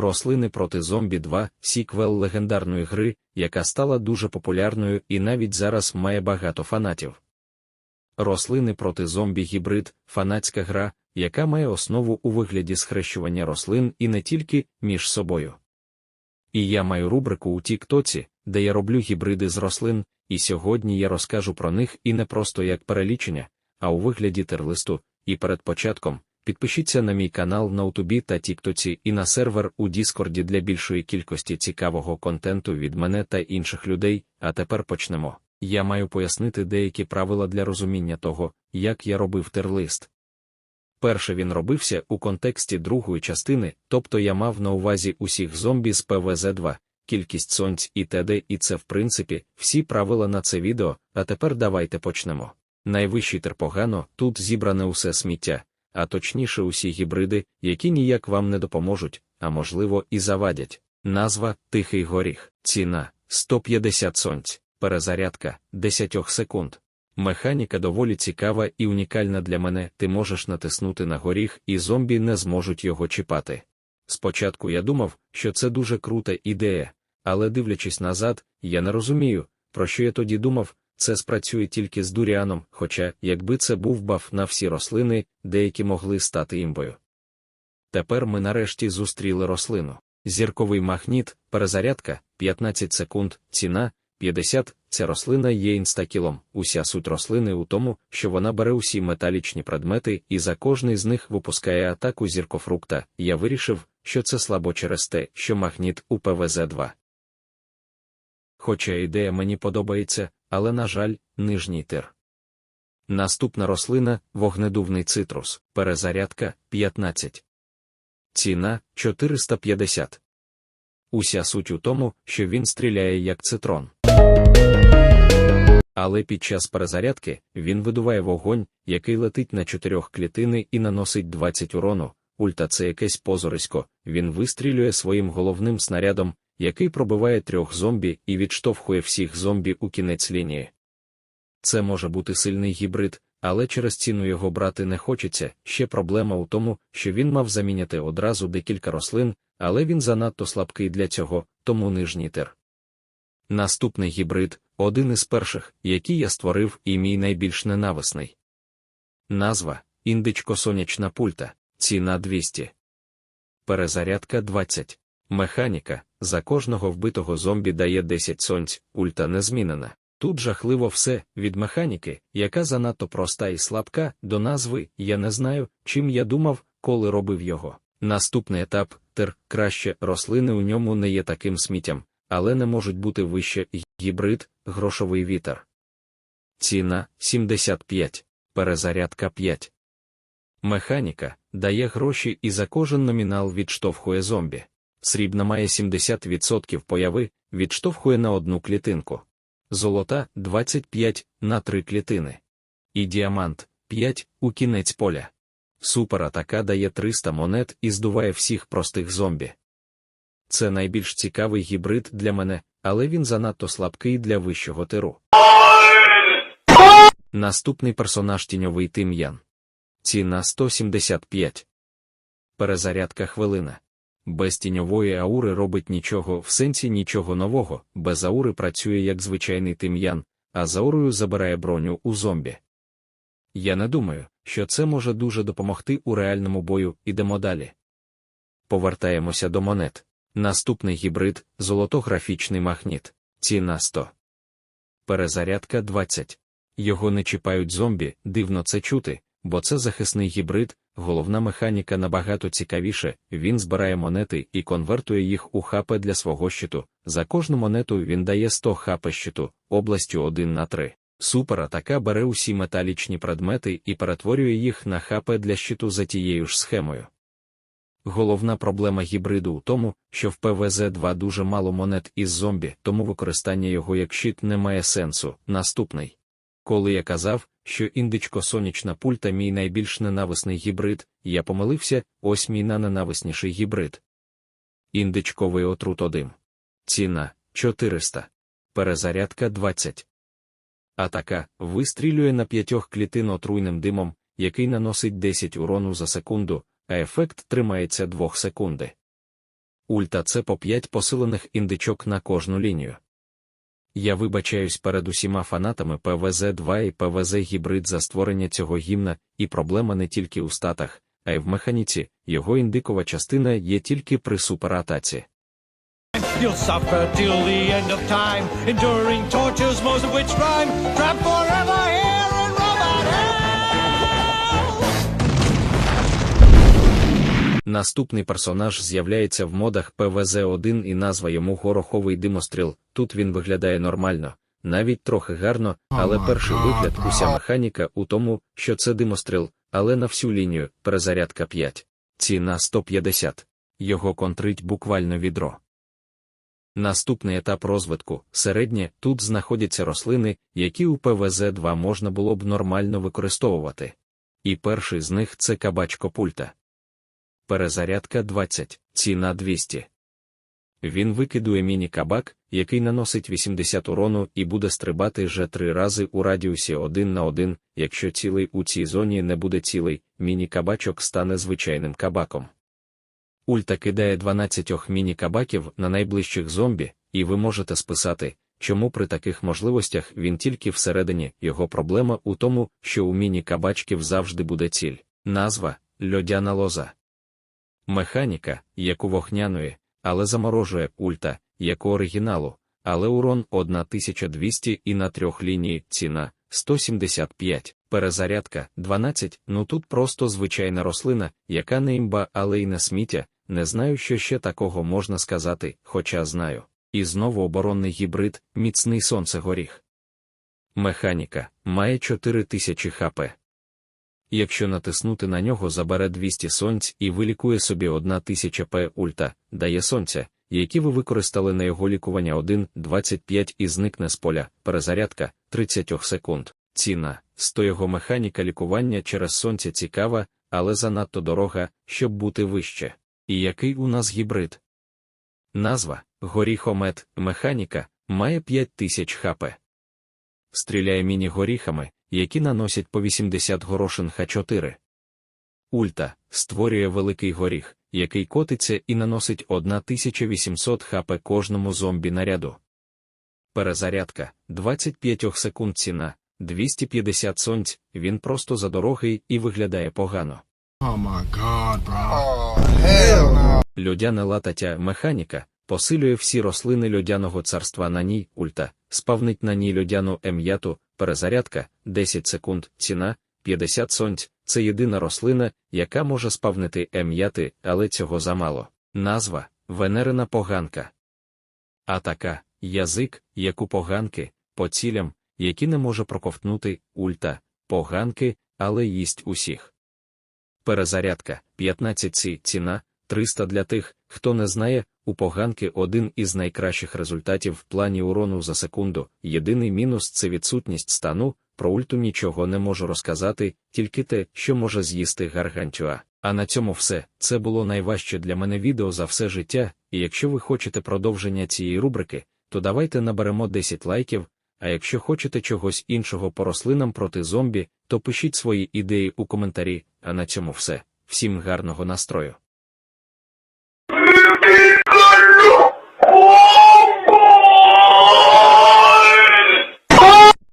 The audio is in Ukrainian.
Рослини проти зомбі 2 сіквел легендарної гри, яка стала дуже популярною і навіть зараз має багато фанатів. Рослини проти зомбі гібрид фанатська гра, яка має основу у вигляді схрещування рослин і не тільки між собою. І я маю рубрику у Тіктоці, де я роблю гібриди з рослин, і сьогодні я розкажу про них і не просто як перелічення, а у вигляді терлисту, і перед початком. Підпишіться на мій канал на Ютубі та Тіктоці і на сервер у Діскорді для більшої кількості цікавого контенту від мене та інших людей. А тепер почнемо. Я маю пояснити деякі правила для розуміння того, як я робив терлист. Перше він робився у контексті другої частини, тобто я мав на увазі усіх зомбі з ПВЗ-2, кількість сонць і т.д. і це в принципі всі правила на це відео, а тепер давайте почнемо. Найвищий тер погано, тут зібране усе сміття, а точніше усі гібриди, які ніяк вам не допоможуть, а можливо і завадять. Назва Тихий горіх, ціна 150 сонць, перезарядка 10 секунд. Механіка доволі цікава і унікальна для мене, ти можеш натиснути на горіх, і зомбі не зможуть його чіпати. Спочатку я думав, що це дуже крута ідея, але дивлячись назад, я не розумію, про що я тоді думав, це спрацює тільки з дуріаном, хоча, якби це був баф на всі рослини, деякі могли стати імбою. Тепер ми нарешті зустріли рослину. Зірковий магніт, перезарядка 15 секунд, ціна 50. Ця рослина є інстакілом. Уся суть рослини у тому, що вона бере усі металічні предмети і за кожний з них випускає атаку зіркофрукта. Я вирішив, що це слабо через те, що магніт у ПВЗ-2. Хоча ідея мені подобається, але, на жаль, нижній тир. Наступна рослина вогнедувний цитрус, перезарядка 15. Ціна 450. Уся суть у тому, що він стріляє як цитрон. Але під час перезарядки він видуває вогонь, який летить на чотирьох клітини і наносить 20 урону. Ульта це якесь позорисько, він вистрілює своїм головним снарядом, який пробиває трьох зомбі і відштовхує всіх зомбі у кінець лінії. Це може бути сильний гібрид, але через ціну його брати не хочеться. Ще проблема у тому, що він мав заміняти одразу декілька рослин, але він занадто слабкий для цього, тому нижній тер. Наступний гібрид один із перших, який я створив, і мій найбільш ненависний. Назва індичко сонячна пульта, ціна 200. Перезарядка 20. Механіка за кожного вбитого зомбі дає 10 сонць, ульта не змінена. Тут жахливо все від механіки, яка занадто проста і слабка, до назви я не знаю, чим я думав, коли робив його. Наступний етап тер краще рослини у ньому не є таким сміттям, але не можуть бути вище гібрид, грошовий вітер. Ціна 75, перезарядка 5. Механіка дає гроші і за кожен номінал відштовхує зомбі. Срібна має 70% появи, відштовхує на одну клітинку. Золота 25 на 3 клітини. І діамант 5 у кінець поля. Суператака дає 300 монет і здуває всіх простих зомбі. Це найбільш цікавий гібрид для мене, але він занадто слабкий для вищого тиру. Наступний персонаж тіньовий тим'ян. Ціна 175. Перезарядка хвилина. Без тіньової аури робить нічого, в сенсі нічого нового, без аури працює як звичайний тим'ян, а за аурою забирає броню у зомбі. Я не думаю, що це може дуже допомогти у реальному бою, ідемо далі. Повертаємося до монет. Наступний гібрид золотографічний магніт. Ціна 100. Перезарядка 20. Його не чіпають зомбі, дивно це чути, бо це захисний гібрид, головна механіка набагато цікавіше, він збирає монети і конвертує їх у хапи для свого щиту. За кожну монету він дає 100 хапи щиту, областю 1 на 3. Суператака бере усі металічні предмети і перетворює їх на хапи для щиту за тією ж схемою. Головна проблема гібриду у тому, що в ПВЗ-2 дуже мало монет із зомбі, тому використання його як щит не має сенсу. Наступний. Коли я казав, що індичко сонячна пульта мій найбільш ненависний гібрид, я помилився, ось мій ненависніший гібрид. Індичковий отрут 1. Ціна 400. Перезарядка 20. Атака вистрілює на п'ятьох клітин отруйним димом, який наносить 10 урону за секунду, а ефект тримається 2 секунди. Ульта це по 5 посилених індичок на кожну лінію. Я вибачаюсь перед усіма фанатами ПВЗ-2 і ПВЗ-гібрид за створення цього гімна, і проблема не тільки у статах, а й в механіці, його індикова частина є тільки при суператаці. You'll Наступний персонаж з'являється в модах ПВЗ-1 і назва йому гороховий димостріл. Тут він виглядає нормально, навіть трохи гарно, але перший вигляд, уся механіка у тому, що це димостріл, але на всю лінію, перезарядка 5. Ціна 150. Його контрить буквально відро. Наступний етап розвитку середнє, тут знаходяться рослини, які у ПВЗ-2 можна було б нормально використовувати. І перший з них це кабачко пульта. Перезарядка 20, ціна 200. Він викидує міні-кабак, який наносить 80 урону і буде стрибати вже три рази у радіусі 1 на 1, якщо цілий у цій зоні не буде цілий, міні-кабачок стане звичайним кабаком. Ульта кидає 12 міні-кабаків на найближчих зомбі, і ви можете списати, чому при таких можливостях він тільки всередині, його проблема у тому, що у міні-кабачків завжди буде ціль. Назва льодяна лоза. Механіка, як у вогняної, але заморожує ульта, як у оригіналу, але урон 1200 і на трьох лінії ціна 175, перезарядка 12, ну тут просто звичайна рослина, яка не імба, але й не сміття, не знаю, що ще такого можна сказати, хоча знаю. І знову оборонний гібрид, міцний сонцегоріх. Механіка має 4000 хп. Якщо натиснути на нього забере 200 сонць і вилікує собі 1000 П ульта, дає сонця, які ви використали на його лікування 1,25 і зникне з поля, перезарядка 30 секунд. Ціна 100 його механіка лікування через сонце цікава, але занадто дорога, щоб бути вище. І який у нас гібрид? Назва горіхомет, механіка, має 5000 хп. Стріляє міні-горіхами, які наносять по 80 горошин Х4. Ульта створює великий горіх, який котиться і наносить 1800 хп кожному зомбі наряду. Перезарядка 25 секунд ціна, 250 сонць, він просто задорогий і виглядає погано. Oh my god, bro. Oh, hell no. Льодяна лататя механіка посилює всі рослини льодяного царства на ній, ульта, спавнить на ній льодяну ем'яту, перезарядка 10 секунд, ціна 50 сонць. Це єдина рослина, яка може спавнити ем'яти, але цього замало. Назва Венерина поганка. Атака язик, як у поганки, по цілям, які не може проковтнути, ульта, поганки, але їсть усіх. Перезарядка 15 ці ціна 300 для тих, хто не знає, у поганки один із найкращих результатів в плані урону за секунду. Єдиний мінус це відсутність стану, про ульту нічого не можу розказати, тільки те, що може з'їсти гаргантюа. А на цьому все. Це було найважче для мене відео за все життя, і якщо ви хочете продовження цієї рубрики, то давайте наберемо 10 лайків, а якщо хочете чогось іншого по рослинам проти зомбі, то пишіть свої ідеї у коментарі, а на цьому все. Всім гарного настрою!